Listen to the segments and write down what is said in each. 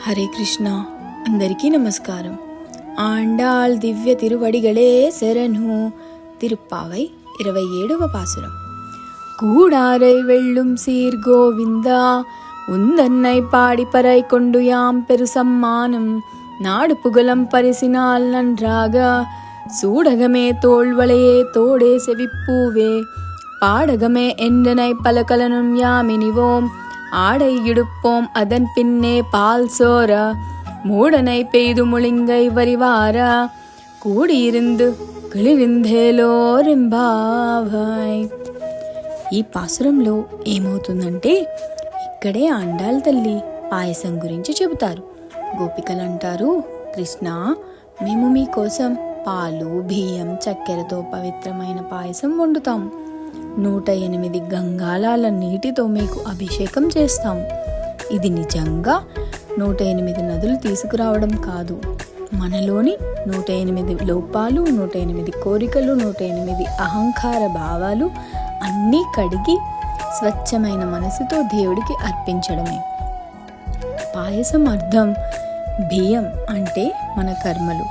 హరే కృష్ణ అందరికీ నమస్కారం ఆండాళ్ దివ్య తిరువడిగళే శరణు తిరుప్పావై ఇరవై ఏడవ పాసురం கூடாரை வெள்ளும் சீர் கோவிந்தா உந்தன்னை பாடி பறை கொண்டு யாம் பெரு சம்மானம் நாடு புகழம் பரிசினால் நன்றாக சூடகமே தோள்வளையே தோடே செவிப்பூவே பாடகமே என்றனை பலகலனும் யாமினிவோம் ஆடை இடுப்போம் அதன் பின்னே பால் சோர மூடனை பெய்து முழுங்கை வரிவாரா. కూడియిరిందు కిళిరిందేలోరింబావాయ్ ఈ పాసురంలో ఏమవుతుందంటే ఇక్కడే అండాల తల్లి పాయసం గురించి చెబుతారు గోపికలు అంటారు కృష్ణ మేము మీకోసం పాలు బియ్యం చక్కెరతో పవిత్రమైన పాయసం వండుతాం నూట ఎనిమిది గంగాలాల నీటితో మీకు అభిషేకం చేస్తాం ఇది నిజంగా నూట ఎనిమిది నదులు తీసుకురావడం కాదు. మనలోని నూట ఎనిమిది లోపాలు నూట ఎనిమిది కోరికలు నూట ఎనిమిది అహంకార భావాలు అన్నీ కడిగి స్వచ్ఛమైన మనసుతో దేవుడికి అర్పించడమే. పాయసం అర్థం బియ్యం అంటే మన కర్మలు.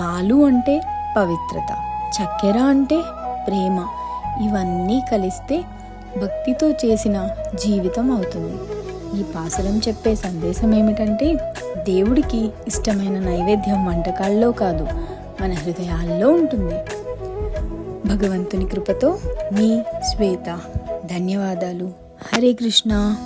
పాలు అంటే పవిత్రత. చక్కెర అంటే ప్రేమ. ఇవన్నీ కలిస్తే భక్తితో చేసిన జీవితం అవుతుంది. ఈ పాసరం చెప్పే సందేశం ఏమిటంటే దేవుడికి ఇష్టమైన నైవేద్యం వంటకాల్లో కాదు మన హృదయాల్లో ఉంటుంది. భగవంతుని కృపతో మీ శ్వేత. ధన్యవాదాలు. హరే కృష్ణ.